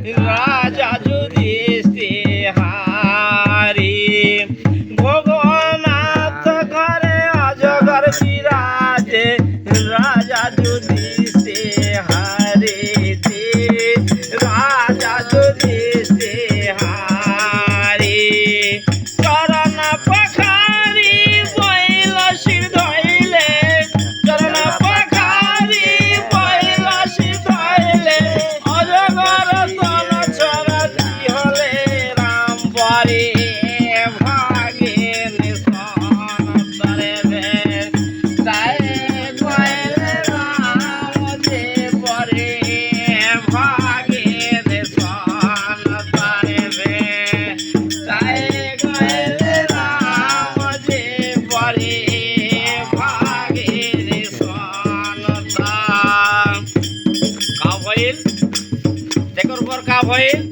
রাজা যুধিষ্ঠি হারি ভগনাথ রাজা যুধি oil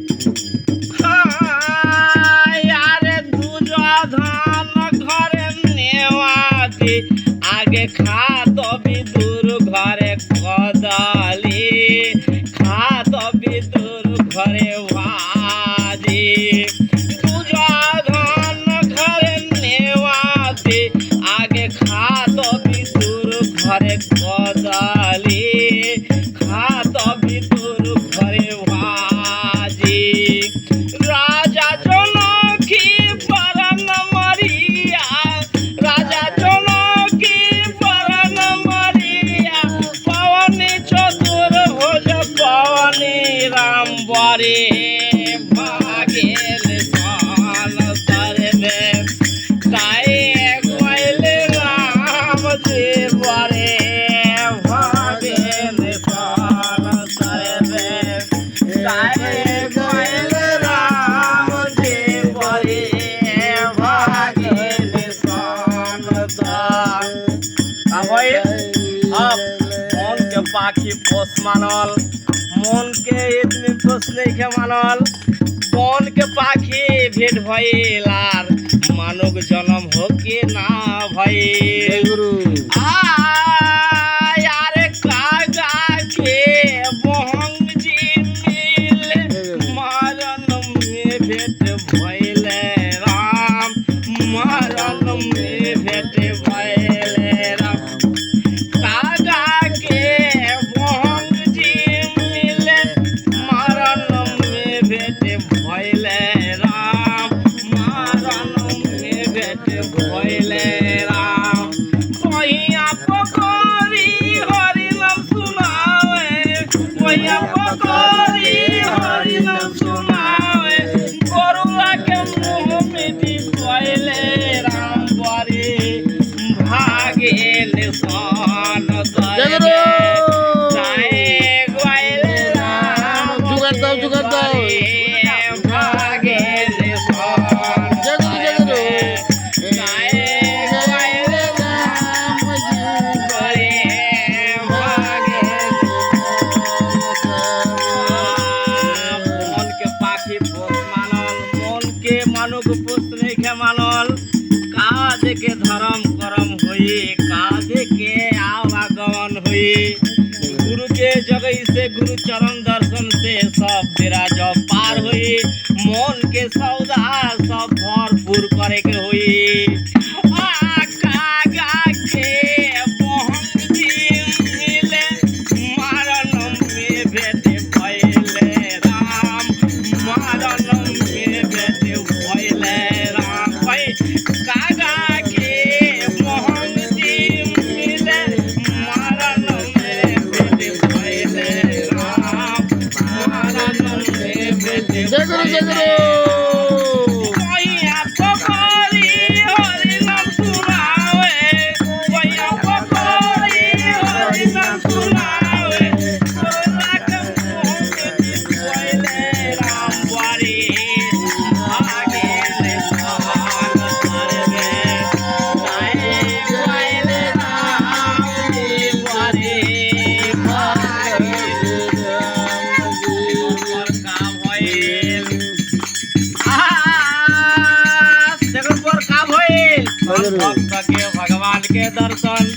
মানল আবই আপ মনকে পাখি পোষ মানল মনকে এদিন পোষ লেখে মানল। মনকে পাখি ভেট ভয়েল আর মানব জনম হোক না ভয়ে গুরু। আ से गुरु के जगह से गुरु चरण दर्शन से सब तेरा जब पार हुई मन के सौदा सब भरपूर करे के हुई Seguro, seguro. भक्तके भगवानके दर्शन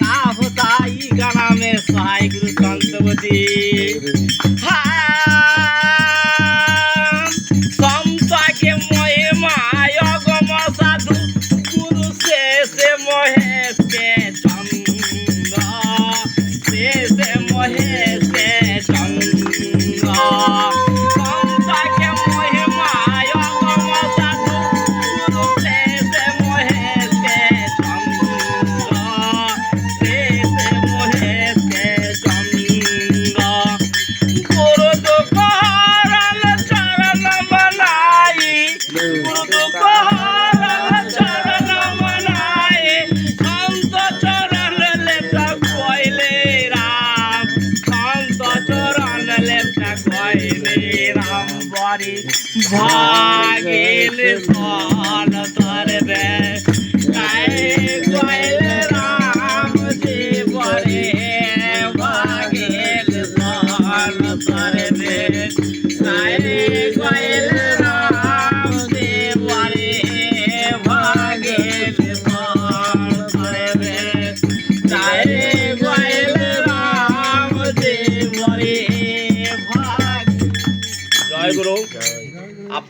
का होता ई गाना में सहाय गुरु संतवती ভাগিল ফল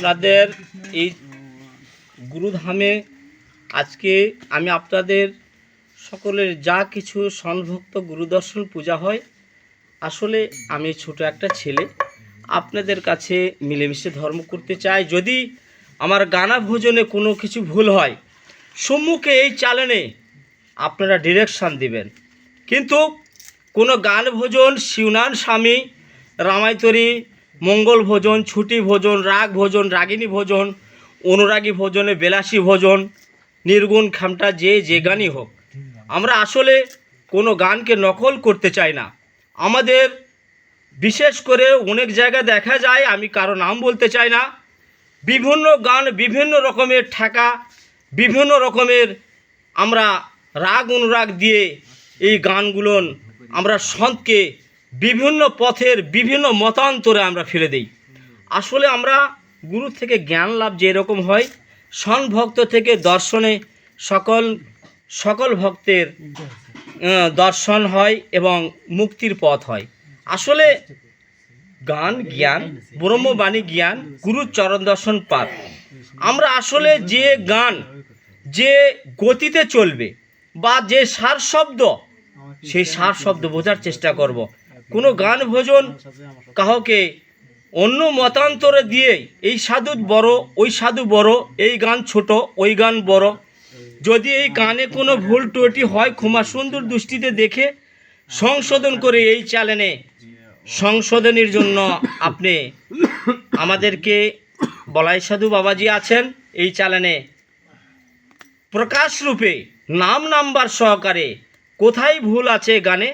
আপনাদের এই গুরুধামে আজকে আমি আপনাদের সকলের যা কিছু সনভক্ত গুরুদর্শন পূজা হয়, আসলে আমি ছোট একটা ছেলে, আপনাদের কাছে মিলেমিশে ধর্ম করতে চাই। যদি আমার গানা ভোজনে কোনো কিছু ভুল হয়, সম্মুখে এই চ্যানেলে আপনারা ডিরেকশান দিবেন। কিন্তু কোনো গান ভোজন শিবনান স্বামী রামায়তরী মঙ্গল ভোজন, ছুটি ভোজন, রাগ ভোজন, রাগিনী ভোজন, অনুরাগী ভোজনে বেলাসী ভোজন, নির্গুণ খামটা যে যে গানই হোক। আমরা আসলে কোনো গানকে নকল করতে চাই না। আমাদের বিশেষ করে অনেক জায়গায় দেখা যায়, আমি কারও নাম বলতে চাই না, বিভিন্ন গান বিভিন্ন রকমের ঠেকা, বিভিন্ন রকমের আমরা রাগ অনুরাগ দিয়ে এই গানগুলো আমরা সন্তকে বিভিন্ন পথের বিভিন্ন মতান্তরে আমরা ফেলে দিই। আসলে আমরা গুরু থেকে জ্ঞান লাভ যেরকম হয়, সন ভক্ত থেকে দর্শনে সকল সকল ভক্তের দর্শন হয় এবং মুক্তির পথ হয়। আসলে গান, জ্ঞান, ব্রহ্মবাণী জ্ঞান, গুরুর চরণ দর্শন পাঠ আমরা আসলে যে গান, যে গতিতে চলবে বা যে সার শব্দ সেই সার শব্দ বোঝার চেষ্টা করব। কোনো গান ভোজন কাহকে অন্য মতান্তরে দিয়ে, এই সাধু বড়, ওই সাধু বড়, এই গান ছোট, ওই গান বড়। যদি এই গানে কোনো ভুল ত্রুটি হয়, ক্ষমা সুন্দর দৃষ্টিতে দেখে সংশোধন করে এই চ্যানেলে। সংশোধনের জন্য আপনি আমাদেরকে বলাই সাধু বাবাজি আছেন এই চ্যানেলে। প্রকাশ রূপে নাম নাম্বার সহকারে কোথায় ভুল আছে গানে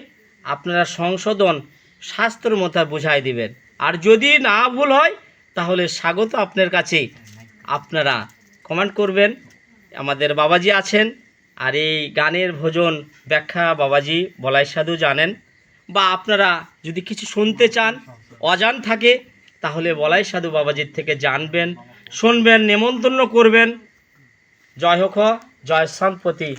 আপনারা সংশোধন শাস্ত্র মতো বোঝাই দিবেন। আর যদি না ভুল হয়, তাহলে স্বাগত আপনার কাছে। আপনারা কমেন্ট করবেন। আমাদের বাবাজি আছেন, আর এই গানের ভোজন ব্যাখ্যা বাবাজি বলাই সাধু জানেন। বা আপনারা যদি কিছু শুনতে চান, অজান থাকে, তাহলে বলাই সাধু বাবাজির থেকে জানবেন, শুনবেন, নেমন্তন্ন করবেন। জয় হোক, জয় শান্তপতি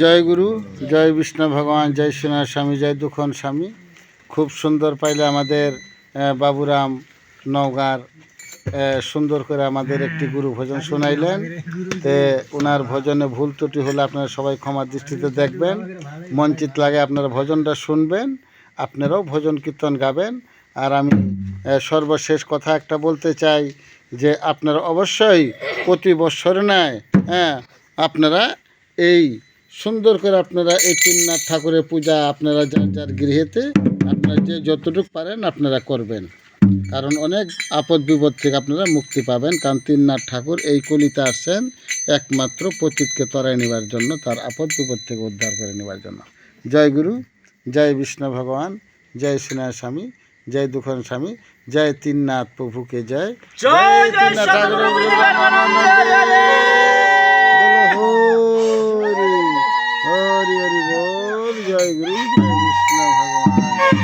জয় গুরু, জয় বিষ্ণু ভগবান, জয় সোনার স্বামী, জয় দুখন স্বামী। খুব সুন্দর পাইলে আমাদের বাবুরাম নওগাঁর সুন্দর করে আমাদের একটি গুরু ভজন শোনাইলেন। তে ওনার ভজনে ভুল ত্রুটি হলে আপনারা সবাই ক্ষমার দৃষ্টিতে দেখবেন। মঞ্চিত লাগে আপনারা ভজনটা শুনবেন, আপনারাও ভজন কীর্তন গাবেন। আর আমি সর্বশেষ কথা একটা বলতে চাই। যে আপনারা অবশ্যই প্রতি বছর নেয় হ্যাঁ আপনারা এই সুন্দর করে আপনারা এই তিননাথ ঠাকুরের পূজা আপনারা যার যার গৃহেতে আপনারা যে যতটুকু পারেন আপনারা করবেন। কারণ অনেক আপদ বিপদ থেকে আপনারা মুক্তি পাবেন, কারণ তিননাথ ঠাকুর এই কলিতে আসছেন একমাত্র পতিতকে তরাই নেবার জন্য, তার আপদ বিপদ থেকে উদ্ধার করে নেবার জন্য। জয় গুরু, জয় বিষ্ণু ভগবান, জয় সিনহার স্বামী জয় দুখন স্বামী জয় তিননাথ প্রভুকে জয় জয় তিননাথ হরি হরি বল জয় গুরু